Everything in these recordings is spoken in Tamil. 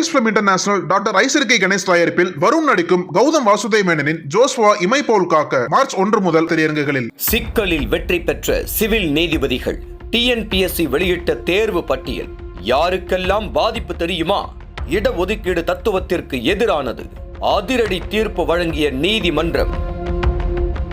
லைன்ஸ் பிலிம் இன்டர்நேஷனல் டாக்டர் ஐசர்கை கணேஷ் தயாரிப்பில் வருண் நடிக்கும் கௌதம் வாசுதேவ் மேனனின் ஜோஸ்வா இமை போல் காக்க மார்ச் ஒன்று முதல் திரையரங்குகளில். சிக்கலில் வெற்றி பெற்ற சிவில் நீதிபதிகள் டிஎன்பிஎஸ்சி வெளியிட்ட தேர்வு பட்டியல் யாருக்கெல்லாம் பாதிப்பு தெரியுமா? இடஒதுக்கீடு தத்துவத்திற்கு எதிரானது. அதிரடி தீர்ப்பு வழங்கிய நீதிமன்றம்.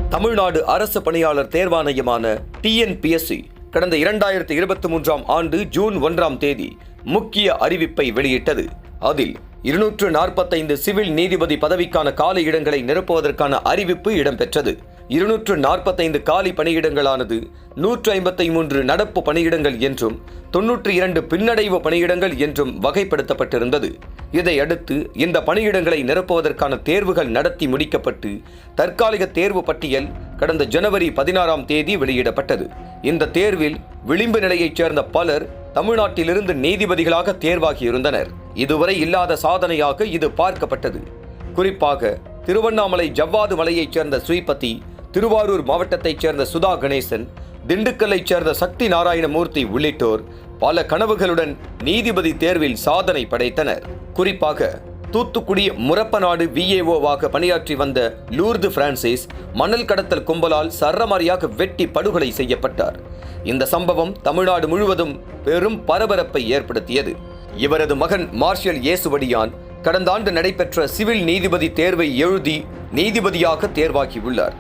தமிழ்நாடு அரசு பணியாளர் தேர்வாணையமான டிஎன்பிஎஸ்சி கடந்த இரண்டாயிரத்தி இருபத்தி மூன்றாம் ஆண்டு ஜூன் ஒன்றாம் தேதி முக்கிய அறிவிப்பை வெளியிட்டது. அதில் இருநூற்று நாற்பத்தைந்து சிவில் நீதிபதி பதவிக்கான காலி இடங்களை நிரப்புவதற்கான அறிவிப்பு இடம்பெற்றது. இருநூற்று நாற்பத்தைந்து காலி பணியிடங்களானது நூற்று ஐம்பத்தி மூன்று நடப்பு பணியிடங்கள் என்றும் தொன்னூற்றி இரண்டு பின்னடைவு பணியிடங்கள் என்றும் வகைப்படுத்தப்பட்டிருந்தது. இதையடுத்து இந்த பணியிடங்களை நிரப்புவதற்கான தேர்வுகள் நடத்தி முடிக்கப்பட்டு தற்காலிக தேர்வு பட்டியல் கடந்த ஜனவரி பதினாறாம் தேதி வெளியிடப்பட்டது. இந்த தேர்வில் விளிம்பு நிலையைச் சேர்ந்த பலர் தமிழ்நாட்டிலிருந்து நீதிபதிகளாக தேர்வாகியிருந்தனர். இதுவரை இல்லாத சாதனையாக இது பார்க்கப்பட்டது. குறிப்பாக திருவண்ணாமலை ஜவ்வாது மலையைச் சேர்ந்த ஸ்ரீபதி திருவாரூர் மாவட்டத்தைச் சேர்ந்த சுதா கணேசன் திண்டுக்கல்லைச் சேர்ந்த சக்தி நாராயணமூர்த்தி உள்ளிட்டோர் பல கனவுகளுடன் நீதிபதி தேர்வில் சாதனை படைத்தனர். குறிப்பாக தூத்துக்குடி முரப்பநாடு விஏஓவாக பணியாற்றி வந்த லூர்து பிரான்சிஸ் மணல் கடத்தல் கும்பலால் சரமாரியாக வெட்டி படுகொலை செய்யப்பட்டார். இந்த சம்பவம் தமிழ்நாடு முழுவதும் பெரும் பரபரப்பை ஏற்படுத்தியது. இவரது மகன் மார்ஷல் இயேசுவடியான் கடந்த ஆண்டு நடைபெற்ற சிவில் நீதிபதி தேர்வை எழுதி நீதிபதியாக தேர்வாகியுள்ளார்.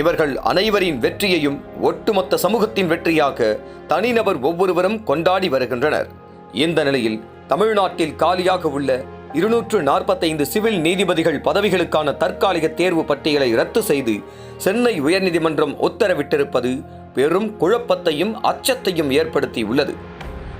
இவர்கள் அனைவரின் வெற்றியையும் ஒட்டுமொத்த சமூகத்தின் வெற்றியாக தனிநபர் ஒவ்வொருவரும் கொண்டாடி வருகின்றனர். இந்த நிலையில் தமிழ்நாட்டில் காலியாக உள்ள இருநூற்று நாற்பத்தைந்து சிவில் நீதிபதிகள் பதவிகளுக்கான தற்காலிக தேர்வு பட்டியலை ரத்து செய்து சென்னை உயர்நீதிமன்றம் உத்தரவிட்டிருப்பது பெரும் குழப்பத்தையும் அச்சத்தையும் ஏற்படுத்தியுள்ளது.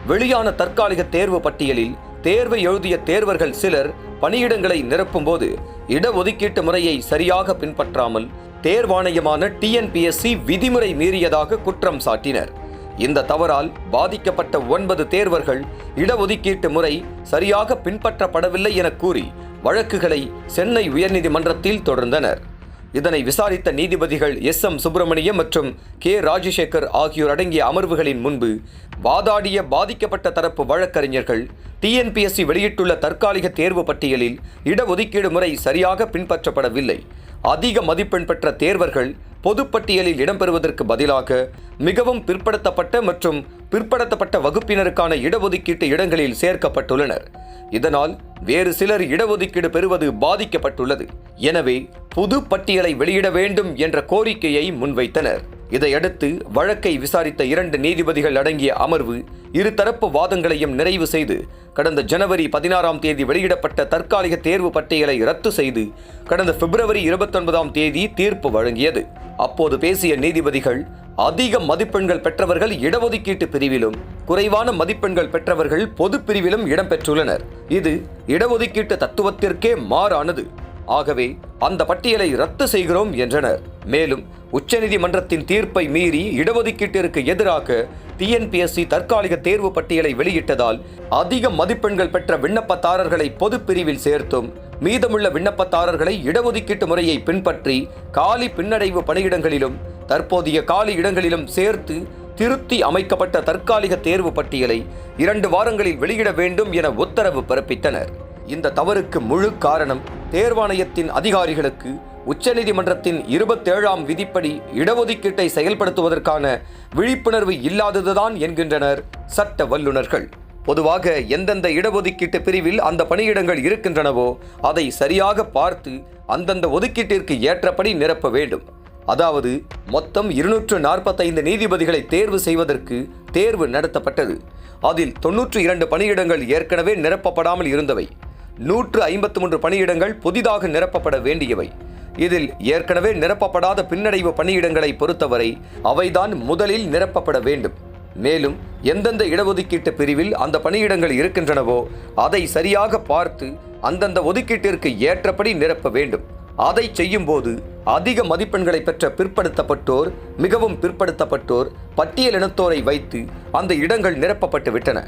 வெளியான தற்காலிக தேர்வு பட்டியலில் தேர்வை எழுதிய தேர்வர்கள் சிலர் பணியிடங்களை நிரப்பும்போது இடஒதுக்கீட்டு முறையை சரியாக பின்பற்றாமல் தேர்வாணையமான டிஎன்பிஎஸ்சி விதிமுறை மீறியதாக குற்றம் சாட்டினர். இந்த தவறால் பாதிக்கப்பட்ட ஒன்பது தேர்வர்கள் இடஒதுக்கீட்டு முறை சரியாக பின்பற்றப்படவில்லை என கூறி வழக்குகளை சென்னை உயர்நீதிமன்றத்தில் தொடர்ந்தனர். இதனை விசாரித்த நீதிபதிகள் எஸ் எம் சுப்பிரமணியம் மற்றும் கே ராஜசேகர் ஆகியோர் அடங்கிய அமர்வுகளின் முன்பு வாதாடிய பாதிக்கப்பட்ட தரப்பு வழக்கறிஞர்கள் டிஎன்பிஎஸ்சி வெளியிட்டுள்ள தற்காலிக தேர்வு பட்டியலில் இடஒதுக்கீடு முறை சரியாக பின்பற்றப்படவில்லை. அதிக மதிப்பெண் பெற்ற தேர்வர்கள் பொதுப்பட்டியலில் இடம்பெறுவதற்கு பதிலாக மிகவும் பிற்படுத்தப்பட்ட மற்றும் பிற்படுத்தப்பட்ட வகுப்பினருக்கான இடஒதுக்கீட்டு இடங்களில் சேர்க்கப்பட்டுள்ளனர். இதனால் வேறு சிலர் இடஒதுக்கீடு பெறுவது பாதிக்கப்பட்டுள்ளது. எனவே புது பட்டியலை வெளியிட வேண்டும் என்ற கோரிக்கையை முன்வைத்தனர். இதையடுத்து வழக்கை விசாரித்த இரண்டு நீதிபதிகள் அடங்கிய அமர்வு இருதரப்பு வாதங்களையும் நிறைவு செய்து கடந்த ஜனவரி பதினாறாம் தேதி வெளியிடப்பட்ட தற்காலிக தேர்வு பட்டியலை ரத்து செய்து கடந்த பிப்ரவரி இருபத்தொன்பதாம் தேதி தீர்ப்பு வழங்கியது. அப்போது பேசிய நீதிபதிகள் அதிக மதிப்பெண்கள் பெற்றவர்கள் இடஒதுக்கீட்டு பிரிவிலும் குறைவான மதிப்பெண்கள் பெற்றவர்கள் பொது பிரிவிலும் இடம்பெற்றுள்ளனர். இது இடஒதுக்கீட்டு தத்துவத்திற்கே மாறானது. ஆகவே அந்த பட்டியலை ரத்து செய்கிறோம் என்றனர். மேலும் உச்சநீதிமன்றத்தின் தீர்ப்பை மீறி இடஒதுக்கீட்டிற்கு எதிராக டிஎன்பிஎஸ்சி தற்காலிக தேர்வு பட்டியலை வெளியிட்டதால் அதிக மதிப்பெண்கள் பெற்ற விண்ணப்பதாரர்களை பொது பிரிவில் சேர்த்தும் மீதமுள்ள விண்ணப்பதாரர்களை இடஒதுக்கீட்டு முறையை பின்பற்றி காலி பின்னடைவு பணியிடங்களிலும் தற்போதைய காலி இடங்களிலும் சேர்த்து திருத்தி அமைக்கப்பட்ட தற்காலிக தேர்வு பட்டியலை இரண்டு வாரங்களில் வெளியிட வேண்டும் என உத்தரவு பிறப்பித்தனர். இந்த தவறுக்கு முழு காரணம் தேர்வாணையத்தின் அதிகாரிகளுக்கு உச்சநீதிமன்றத்தின் இருபத்தேழாம் விதிப்படி இடஒதுக்கீட்டை செயல்படுத்துவதற்கான விழிப்புணர்வு இல்லாததுதான் என்கின்றனர் சட்ட வல்லுநர்கள். பொதுவாக எந்தெந்த இடஒதுக்கீட்டு பிரிவில் அந்த பணியிடங்கள் இருக்கின்றனவோ அதை சரியாக பார்த்து அந்தந்த ஒதுக்கீட்டிற்கு ஏற்றபடி நிரப்ப வேண்டும். அதாவது மொத்தம் இருநூற்று நாற்பத்தைந்து நீதிபதிகளை தேர்வு செய்வதற்கு தேர்வு நடத்தப்பட்டது. அதில் தொன்னூற்று இரண்டு பணியிடங்கள் ஏற்கனவே நிரப்பப்படாமல் இருந்தவை. நூற்று ஐம்பத்து மூன்று பணியிடங்கள் புதிதாக நிரப்பப்பட வேண்டியவை. இதில் ஏற்கனவே நிரப்பப்படாத பின்னடைவு பணியிடங்களை பொறுத்தவரை அவைதான் முதலில் நிரப்பப்பட வேண்டும். மேலும் எந்தெந்த இடஒதுக்கீட்டு பிரிவில் அந்த பணியிடங்கள் இருக்கின்றனவோ அதை சரியாக பார்த்து அந்தந்த ஒதுக்கீட்டிற்கு ஏற்றபடி நிரப்ப வேண்டும். அதை செய்யும்போது அதிக மதிப்பெண்களை பெற்ற பிற்படுத்தப்பட்டோர் மிகவும் பிற்படுத்தப்பட்டோர் பட்டியலினத்தோரை வைத்து அந்த இடங்கள் நிரப்பப்பட்டு விட்டன.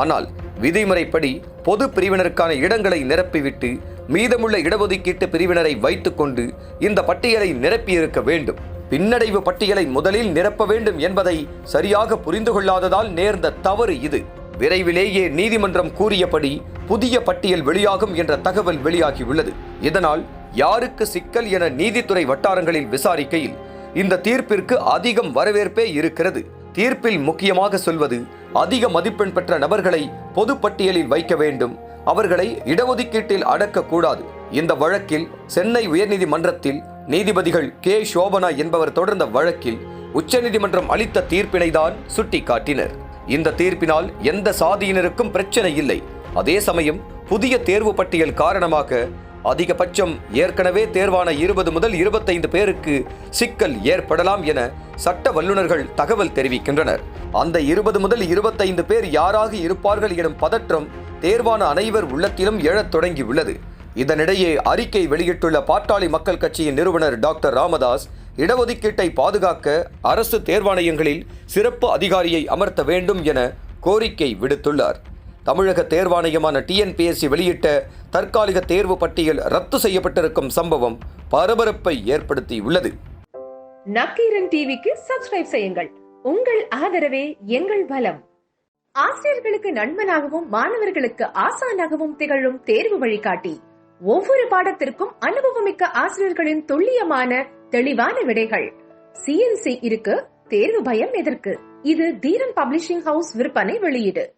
ஆனால் விதிமுறைப்படி பொது பிரிவினருக்கான இடங்களை நிரப்பிவிட்டு மீதமுள்ள இடஒதுக்கீட்டு பிரிவினரை வைத்துக்கொண்டு இந்த பட்டியலை நிரப்பியிருக்க வேண்டும். பின்னடைவு பட்டியலை முதலில் நிரப்ப வேண்டும் என்பதை சரியாக புரிந்து கொள்ளாததால் நேர்ந்த தவறு இது. விரைவிலேயே நீதிமன்றம் கூறியபடி புதிய பட்டியல் வெளியாகும் என்ற தகவல் வெளியாகியுள்ளது. இதனால் யாருக்கு சிக்கல் என நீதித்துறை வட்டாரங்களில் விசாரிக்கையில் இந்த தீர்ப்பிற்கு அதிகம் வரவேற்பே இருக்கிறது. தீர்ப்பில் முக்கியமாக சொல்வது அதிக மதிப்பெண் பெற்ற நபர்களை பொது பட்டியலில் வைக்க வேண்டும். அவர்களை இடஒதுக்கீட்டில் அடக்கக்கூடாது. இந்த வழக்கில் சென்னை உயர்நீதிமன்றத்தில் நீதிபதிகள் கே. சோபனா என்பவர் தொடர்ந்த வழக்கில் உச்சநீதிமன்றம் அளித்த தீர்ப்பினைதான் சுட்டிக்காட்டினர். இந்த தீர்ப்பினால் எந்த சாதியினருக்கும் பிரச்சனை இல்லை. அதே சமயம் புதிய தேர்வு பட்டியல் காரணமாக அதிகபட்சம் ஏற்கனவே தேர்வான இருபது முதல் இருபத்தைந்து பேருக்கு சிக்கல் ஏற்படலாம் என சட்ட வல்லுநர்கள் தகவல் தெரிவிக்கின்றனர். அந்த இருபது முதல் இருபத்தைந்து பேர் யாராக இருப்பார்கள் எனும் பதற்றம் தேர்வான அனைவர் உள்ளத்திலும் எழத் தொடங்கியுள்ளது. இதனிடையே அறிக்கை வெளியிட்டுள்ள பாட்டாளி மக்கள் கட்சியின் நிறுவனர் டாக்டர் ராமதாஸ் இடஒதுக்கீட்டை பாதுகாக்க அரசு தேர்வாணையங்களில் சிறப்பு அதிகாரியை அமர்த்த வேண்டும் என கோரிக்கை விடுத்துள்ளார். தமிழக தேர்வாணையமான டிஎன்பிஎஸ்சி வெளியிட்ட தற்காலிக தேர்வு பட்டியல் ரத்து செய்யப்பட்டிருக்கும் சம்பவம் பரபரப்பை ஏற்படுத்தியுள்ளது. நக்கீரன் டிவிக்கு சப்ஸ்கிரைப் செய்யுங்கள். உங்கள் ஆதரவே எங்கள் பலம். ஆசிரியர்களுக்கு நண்பனாகவும் மாணவர்களுக்கு ஆசானாகவும் திகழும் தேர்வு வழிகாட்டி. ஒவ்வொரு பாடத்திற்கும் அனுபவமிக்க ஆசிரியர்களின் துல்லியமான தெளிவான விடைகள். சிஎன்சி இருக்கு தேர்வு பயம் எதற்கு? இது தீரன் பப்ளிஷிங் ஹவுஸ் விற்பனை வெளியீடு.